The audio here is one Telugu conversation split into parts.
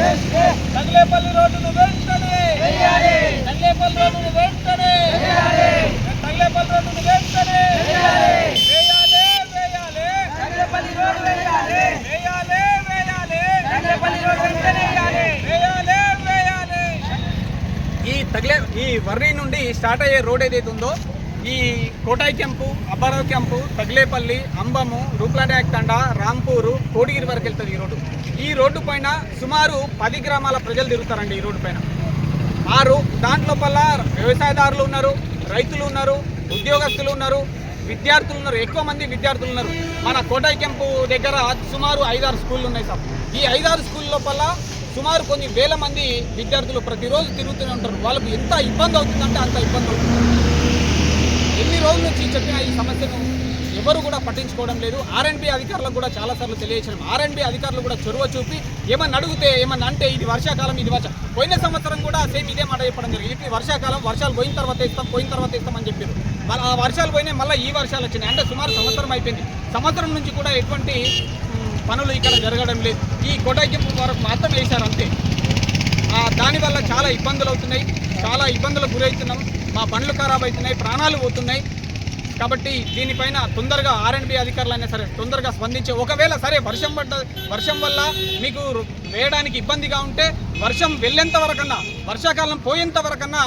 తగిలేపల్లి రోడ్డును వెంటనే తగిలేపల్లి రోడ్డును వెంటనే తగిలేపల్లి రోడ్డును వెంటనే వేయాలి వేయాలి తగిలేపల్లి రోడ్డు వేయాలి వేయాలి వేయాలి తగిలేపల్లి రోడ్డు వెంటనే వేయాలి వేయాలి వేయాలి ఈ తగిలే ఈ వర్రి నుండి స్టార్ట్ అయ్యే రోడ్ ఏదైతే ఉందో ఈ కోటాయి క్యాంపు అబ్బారావు క్యాంపు తగిలేపల్లి అంబము రూప్లాడ్యాక్ తండ రాంపూరు కోడిగిరి వరకు వెళ్తుంది ఈ రోడ్డు. ఈ రోడ్డు పైన సుమారు పది గ్రామాల ప్రజలు తిరుగుతారండి ఈ రోడ్డు పైన. ఆ రో దాంట్లో వ్యవసాయదారులు ఉన్నారు రైతులు ఉన్నారు ఉద్యోగస్తులు ఉన్నారు విద్యార్థులు ఉన్నారు ఎక్కువ మంది విద్యార్థులు ఉన్నారు. మన కోటాయి క్యాంపు దగ్గర సుమారు ఐదారు స్కూళ్ళు ఉన్నాయి సార్. ఈ ఐదారు స్కూల్ లోపల సుమారు కొన్ని వేల మంది విద్యార్థులు ప్రతిరోజు తిరుగుతూనే ఉంటారు. వాళ్ళకు ఎంత ఇబ్బంది అవుతుందంటే అంత ఇబ్బంది అవుతుంది. ఎన్ని రోజుల నుంచి చెప్పిన ఈ సమస్యను ఎవరు కూడా పట్టించుకోవడం లేదు. ఆర్ఎండ్బి అధికారులకు కూడా చాలాసార్లు తెలియచేయడం ఆర్ఎండ్బి అధికారులు కూడా చొరవ చూపి ఏమన్నా అడిగితే ఏమన్నా అంటే ఇది వర్షాకాలం ఇది వర్ష పోయిన సంవత్సరం కూడా సేమ్ ఇదే మాట చెప్పడం జరిగింది. ఇది వర్షాకాలం వర్షాలు పోయిన తర్వాత ఇస్తాం పోయిన తర్వాత ఇస్తామని చెప్పారు. మళ్ళీ ఆ వర్షాలు పోయినాయి మళ్ళీ ఈ వర్షాలు వచ్చినాయి. అంటే సుమారు సంవత్సరం అయిపోయింది. సంవత్సరం నుంచి కూడా ఎటువంటి పనులు ఇక్కడ జరగడం లేదు. ఈ కొటాయింపు వరకు మాత్రం వేశారు అంతే. దానివల్ల చాలా ఇబ్బందులు అవుతున్నాయి. చాలా ఇబ్బందులకు గురవుతున్నాం. మా బండ్లు ఖరాబ్ అవుతున్నాయి ప్రాణాలు పోతున్నాయి. కాబట్టి దీనిపైన తొందరగా ఆర్ఎండ్బి అధికారులు అయినా సరే తొందరగా స్పందించే ఒకవేళ సరే వర్షం పడ్డ వర్షం వల్ల మీకు వేయడానికి ఇబ్బందిగా ఉంటే వర్షం వెళ్ళేంత వరకన్నా వర్షాకాలం పోయేంత వరకన్నా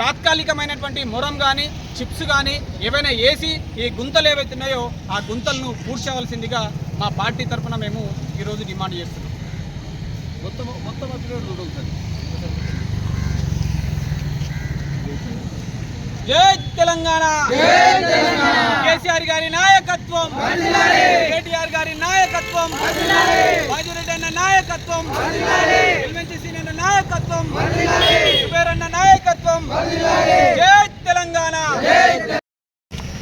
తాత్కాలికమైనటువంటి మొరం కానీ చిప్స్ కానీ ఏవైనా వేసి ఈ గుంతలు ఏవైతున్నాయో ఆ గుంతలను పూడ్చవలసిందిగా మా పార్టీ తరఫున మేము ఈరోజు డిమాండ్ చేస్తున్నాం. మొత్తం మొత్తం వచ్చిన ఉంటుంది జై తెలంగాణ. కేసీఆర్ గారి నాయకత్వం. కేటీఆర్ గారి నాయకత్వం. బాజురెడ్డి అన్న నాయకత్వం. సీనియర్ నాయకత్వం. కుబేర్ అన్న నాయకత్వం. జై తెలంగాణ.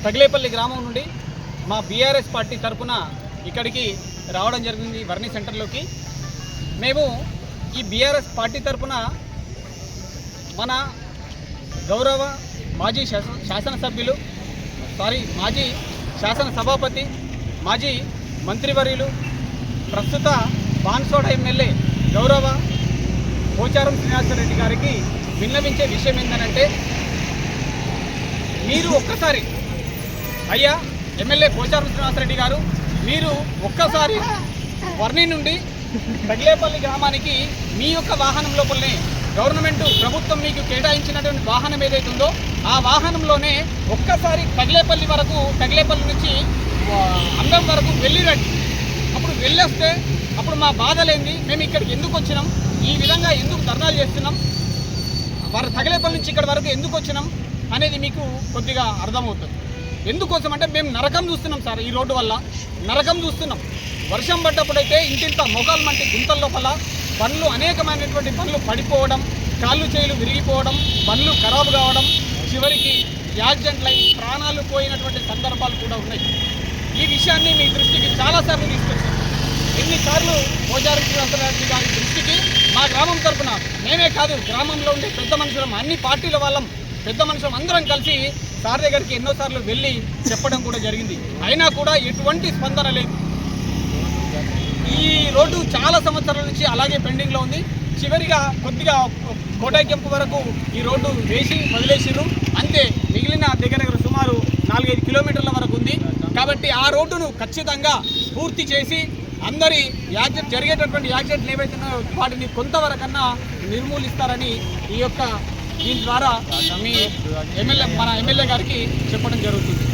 తగిలేపల్లి గ్రామం నుండి మా బీఆర్ఎస్ పార్టీ తరఫున ఇక్కడికి రావడం జరిగింది వర్ణి సెంటర్లోకి. మేము ఈ బీఆర్ఎస్ పార్టీ తరఫున మన గౌరవ మాజీ శాసన శాసనసభ్యులు సారీ మాజీ శాసన సభాపతి మాజీ మంత్రివర్యులు ప్రస్తుత బాన్సోడ ఎమ్మెల్యే గౌరవ పోచారం శ్రీనివాసరెడ్డి గారికి విన్నవించే విషయం ఏంటంటే మీరు ఒక్కసారి అయ్యా ఎమ్మెల్యే పోచారం శ్రీనివాసరెడ్డి గారు మీరు ఒక్కసారి వర్ణి నుండి పెగ్లేపల్లి గ్రామానికి మీ యొక్క వాహనం లోపలనే గవర్నమెంట్ ప్రభుత్వం మీకు కేటాయించినటువంటి వాహనం ఏదైతే ఉందో ఆ వాహనంలోనే ఒక్కసారి తగిలేపల్లి వరకు తగిలేపల్లి నుంచి అందం వరకు వెళ్ళిరండి అప్పుడు వెళ్ళొస్తే అప్పుడు మా బాధలేంది మేము ఇక్కడికి ఎందుకు వచ్చినాం? ఈ విధంగా ఎందుకు ధర్నాలు చేస్తున్నాం? వారు తగిలేపల్లి నుంచి ఇక్కడ వరకు ఎందుకు వచ్చినాం అనేది మీకు కొద్దిగా అర్థమవుతుంది. ఎందుకోసం అంటే మేము నరకం చూస్తున్నాం సార్ ఈ రోడ్డు వల్ల. నరకం చూస్తున్నాం. వర్షం పడ్డప్పుడైతే ఇంటింత మొగాలు మంటి గుంతల లోపల బండ్లు అనేకమైనటువంటి బండ్లు పడిపోవడం కాళ్ళు చేలు విరిగిపోవడం బండ్లు ఖరాబు కావడం చివరికి యాక్సిడెంట్లై ప్రాణాలు పోయినటువంటి సందర్భాలు కూడా ఉన్నాయి. ఈ విషయాన్ని మీ దృష్టికి చాలాసార్లు తీసుకొచ్చాను. ఎన్నిసార్లు పోజారి శ్రీనివాసరాజు గారి దృష్టికి మా గ్రామం తరఫున మేమే కాదు గ్రామంలో ఉండే పెద్ద మనుషులం అన్ని పార్టీల వాళ్ళం పెద్ద మనుషులం అందరం కలిసి సార్ దగ్గరికి ఎన్నోసార్లు వెళ్ళి చెప్పడం కూడా జరిగింది. అయినా కూడా ఎటువంటి స్పందన లేదు. ఈ రోడ్డు చాలా సంవత్సరాల నుంచి అలాగే పెండింగ్లో ఉంది. చివరిగా కొద్దిగా కోటాకెంపు వరకు ఈ రోడ్డు వేసి వదిలేసిరు అంతే మిగిలిన దగ్గర దగ్గర సుమారు నాలుగైదు కిలోమీటర్ల వరకు ఉంది. కాబట్టి ఆ రోడ్డును ఖచ్చితంగా పూర్తి చేసి అందరి యాక్సిడెంట్ జరిగేటటువంటి యాక్సిడెంట్లు ఏవైతున్నాయో వాటిని కొంతవరకన్నా నిర్మూలిస్తారని ఈ యొక్క దీని ద్వారా మీ ఎమ్మెల్యే మన ఎమ్మెల్యే గారికి చెప్పడం జరుగుతుంది.